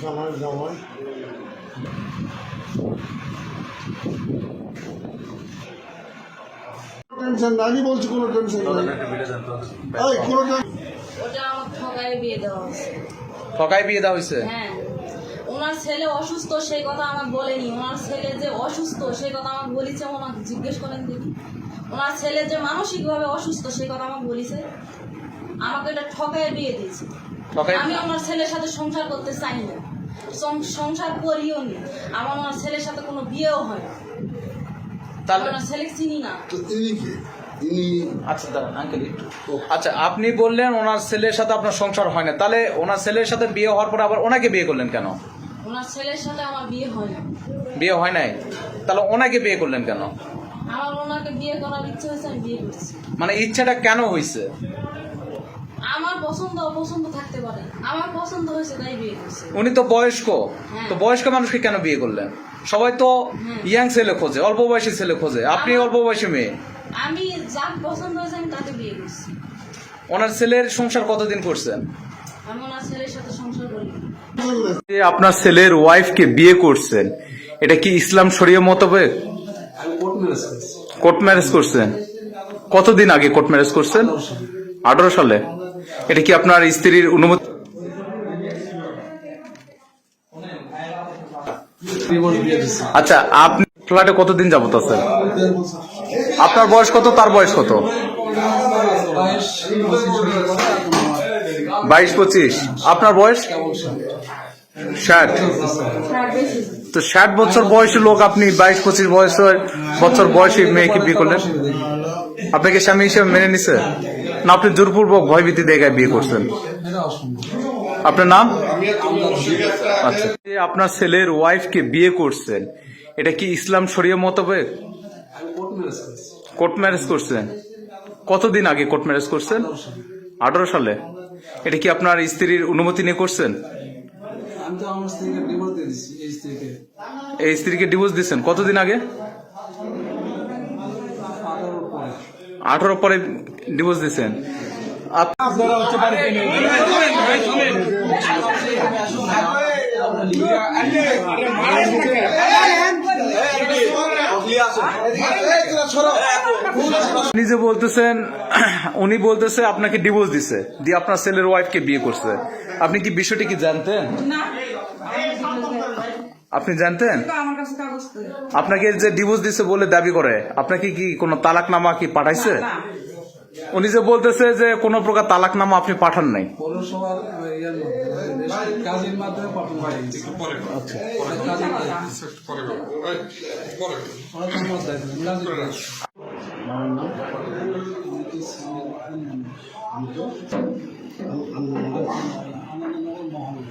জামাই জামাই টেনশন না আমি বলছি কোনো টেনশন নাই। এই কোনো ওটা আমার ঠকায় বিয়ে দেওয়া হয়েছে। ঠকাই বিয়ে দেওয়া হয়েছে? হ্যাঁ। ওনার ছেলে অসুস্থ সেই কথা আমাকে বলেনি। ওনার ছেলে যে অসুস্থ সেই কথা আমাকে বলেছে ওনাকে জিজ্ঞেস করেন দেখি। ওনার ছেলে যে মানসিকভাবে অসুস্থ সেই কথা আমাকে বলেছে। আমাকে এটা ঠকায় বিয়ে দিয়েছে। আমি আমার ছেলের সাথে সংসার করতে চাই না। সং- সংসার করিও নি। আমার আমার ছেলের সাথে কোনো বিয়েও হয় না। তাহলে ছেলে চিনি না। তো ইনি কে? আচ্ছা দাঁড়ান আঙ্কেল একটু। আচ্ছা আপনি বললেন ওনার ছেলের সাথে আপনার সংসার হয় না। তাহলে ওনার ছেলের সাথে বিয়ে হওয়ার পর আবার ওনাকে বিয়ে করলেন কেন? ওনার ছেলের সাথে আমার বিয়ে হয় না। বিয়ে হয় নাই? তাহলে ওনাকে বিয়ে করলেন কেন? আমার ওনাকে বিয়ে করার ইচ্ছে হয়েছে আমি বিয়ে করছি। মানে ইচ্ছাটা কেন হয়েছে পছন্দ অপছন্দ থাকতে পারে আমার পছন্দ হয়েছে তাই বিয়ে করছি। উনি তো বয়স্ক। তো বয়স্ক মানুষকে কেন বিয়ে করলেন? সবাই তো ইয়াং ছেলে খোঁজে অল্প বয়সী ছেলে খোঁজে। আপনি অল্প বয়সী মেয়ে। আমি যার পছন্দ হয়েছে আমি তাকে বিয়ে করছি। ওনার ছেলের সংসার কতদিন করছেন? আমি ওনার ছেলের সাথে সংসার করি। যে আপনার ছেলের ওয়াইফকে বিয়ে করছেন এটা কি ইসলাম শরীয় মোতাবেক? কোর্ট ম্যারেজ কোর্ট ম্যারেজ করছেন। কতদিন আগে কোর্ট ম্যারেজ করছেন? আঠারো সালে? এটা কি আপনার স্ত্রীর অনুমতি? আচ্ছা আপনি ফ্ল্যাটে কতদিন যাবত আছেন? আপনার বয়স কত, তার বয়স কত? বাইশ, পঁচিশ। আপনার বয়স? ষাট। তো ষাট বছর বয়সী লোক আপনি, বাইশ, পঁচিশ বয়সের বছর বয়সী মেয়েকে বিয়ে করলেন? আপনাকে স্বামী হিসেবে মেনে নিছে? না আপনি জোরপূর্বক ভয়ভীতি দেখায় বিয়ে করছেন। আপনার নাম? আচ্ছা। আপনার ছেলের ওয়াইফকে বিয়ে করছেন এটা কি ইসলাম শরীয় মোতাবেক কোর্ট ম্যারেজ করছেন। কতদিন আগে কোর্ট ম্যারেজ করছেন? আঠারো সালে। এটা কি আপনার স্ত্রীর অনুমতি নিয়ে করছেন? এই স্ত্রীকে। ডিভোর্স দিচ্ছেন কতদিন আগে আঠারোর পরে আঠারো পরে ডিভোর্স দিচ্ছেন যে বলতেছেন উনি বলতেছে আপনাকে ডিভোর্স দিছে দিয়ে আপনার ছেলের ওয়াইফকে বিয়ে করছে। আপনি কি বিষয়টি কি জানতেন? না। আপনি জানতেন আপনাকে যে ডিভোর্স দিছে বলে দাবি করে আপনাকে কি কোনো তালাকনামা কি পাঠাইছে উনি যে বলতেছে যে কোন প্রকার তালাকনামা আপনি পাঠান নাই মহল